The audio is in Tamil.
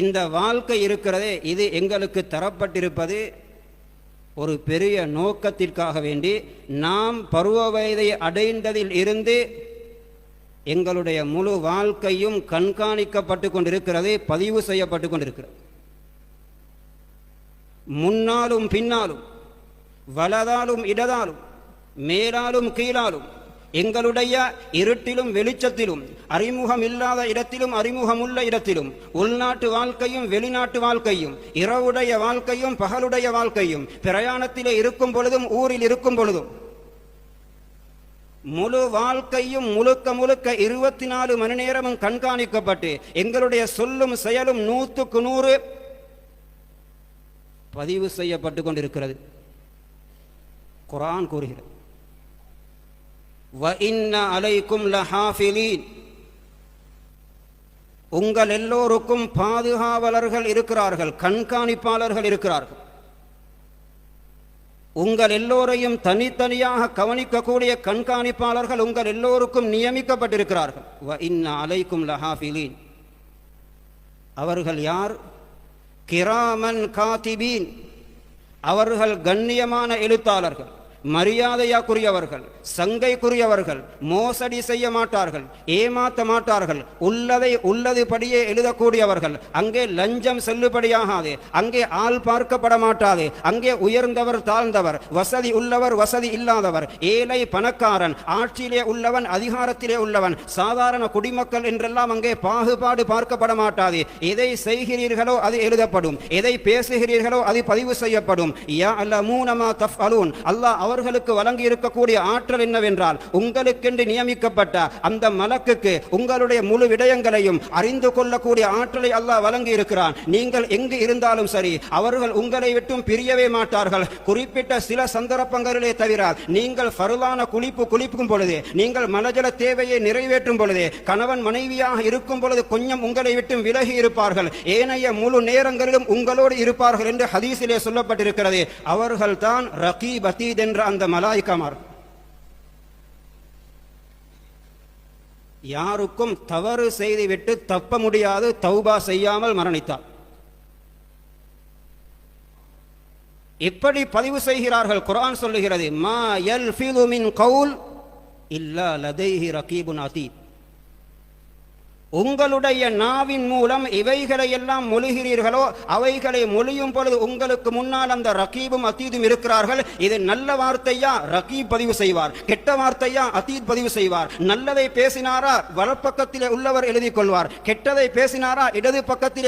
இந்த வாழ்க்கை இருக்கிறதே இது எங்களுக்கு தரப்பட்டிருப்பது ஒரு பெரிய நோக்கத்திற்காக வேண்டி நாம் பருவ வயதை அடைந்ததில் இருந்து எங்களுடைய முழு வாழ்க்கையும் கண்காணிக்கப்பட்டு கொண்டிருக்கிறது பதிவு செய்யப்பட்டு கொண்டிருக்கிறது. முன்னாலும் பின்னாலும் வலதாலும் இடதாலும் மேலாலும் கீழாலும் எங்களுடைய இருட்டிலும் வெளிச்சத்திலும் அறிமுகம் இல்லாத இடத்திலும் அறிமுகமுள்ள இடத்திலும் உள்நாட்டு வாழ்க்கையும் வெளிநாட்டு வாழ்க்கையும் இரவுடைய வாழ்க்கையும் பகலுடைய வாழ்க்கையும் பிரயாணத்திலே இருக்கும் பொழுதும் ஊரில் இருக்கும் பொழுதும் முழு வாழ்க்கையும் முழுக்க முழுக்க இருபத்தி நாலு மணி நேரமும் கண்காணிக்கப்பட்டு எங்களுடைய சொல்லும் செயலும் நூற்றுக்கு நூறு பதிவு செய்யப்பட்டு கொண்டிருக்கிறது. குரான் கூறுகிறது. வஇன்ன அலைக்கும் லஹாஃபிலீன். உங்கள் எல்லோருக்கும் பாதுகாவலர்கள் இருக்கிறார்கள் கண்காணிப்பாளர்கள் இருக்கிறார்கள். உங்கள் எல்லோரையும் தனித்தனியாக கவனிக்கக்கூடிய கண்காணிப்பாளர்கள் உங்கள் எல்லோருக்கும் நியமிக்கப்பட்டிருக்கிறார்கள். வ இன்ன அலைக்கும் லஹாஃபிலீன். அவர்கள் யார்? கிராமன் காத்திபீன். அவர்கள் கண்ணியமான எழுத்தாளர்கள். மரியாதையாக்குரியவர்கள் சங்கைக்குரியவர்கள் மோசடி செய்ய மாட்டார்கள் ஏமாற்ற மாட்டார்கள் உள்ளதை உள்ளதுபடியே எழுதக்கூடியவர்கள் அங்கே லஞ்சம் செல்லுபடியாகாது அங்கே ஆள் பார்க்கப்பட மாட்டாது அங்கே உயர்ந்தவர் தாழ்ந்தவர் வசதி உள்ளவர் வசதி இல்லாதவர் ஏழை பணக்காரன் ஆட்சியிலே உள்ளவன் அதிகாரத்திலே உள்ளவன் சாதாரண குடிமக்கள் என்றெல்லாம் அங்கே பாகுபாடு பார்க்கப்பட மாட்டாது. எதை செய்கிறீர்களோ அது எழுதப்படும் எதை பேசுகிறீர்களோ அது பதிவு செய்யப்படும். யா அல்லமூனமா தஃப் அலூன். அல்லாஹ் அவர்களுக்கு வழங்கி இருக்கக்கூடிய ஆற்றல் என்னவென்றால் உங்களுக்கென்று நியமிக்கப்பட்ட அந்த மலக்குக்கு உங்களுடைய முழு விடயங்களையும் அறிந்து கொள்ளக்கூடிய ஆற்றலை அல்லாஹ் வழங்கி இருக்கிறான் நீங்கள் எங்கு இருந்தாலும் சரி அவர்கள் உங்களை விட்டும் பிரியவே மாட்டார்கள். குறிப்பிட்ட சில சந்தர்ப்பங்களிலே தவிர நீங்கள் ஃபருளான குளிப்பு குளிக்கும் பொழுது நீங்கள் மலஜல தேவையை நிறைவேற்றும் பொழுது கணவன் மனைவியாக இருக்கும் பொழுது கொஞ்சம் உங்களை விட்டும் விலகி இருப்பார்கள். ஏனைய முழு நேரங்களிலும் உங்களோடு இருப்பார்கள் என்று ஹதீஸிலே சொல்லப்பட்டிருக்கிறது. அவர்கள் தான் ரகீப் அதீத் என்ற அந்த மலாய்க்கமார் யாருக்கும் தவறு செய்துவிட்டு தப்ப முடியாது தௌபா செய்யாமல் மரணித்தார். இப்படி பதிவு செய்கிறார்கள் குரான் சொல்லுகிறது மா எல் கவுல் இல்லா லதைஹி ரகீபுன் அதீத். உங்களுடைய நாவின் மூலம் இவைகளை எல்லாம் மொழிகிறீர்களோ அவைகளை மொழியும் பொழுது உங்களுக்கு முன்னால் அந்த ரகீபும் அதீதும் இருக்கிறார்கள். இது நல்ல வார்த்தையா? ரகீப் பதிவு செய்வார். கெட்ட வார்த்தையா? அதீத் பதிவு செய்வார். நல்லதை பேசினாரா? வலப்பக்கத்திலே உள்ளவர் எழுதி கொள்வார். கெட்டதை பேசினாரா? இடது பக்கத்திலே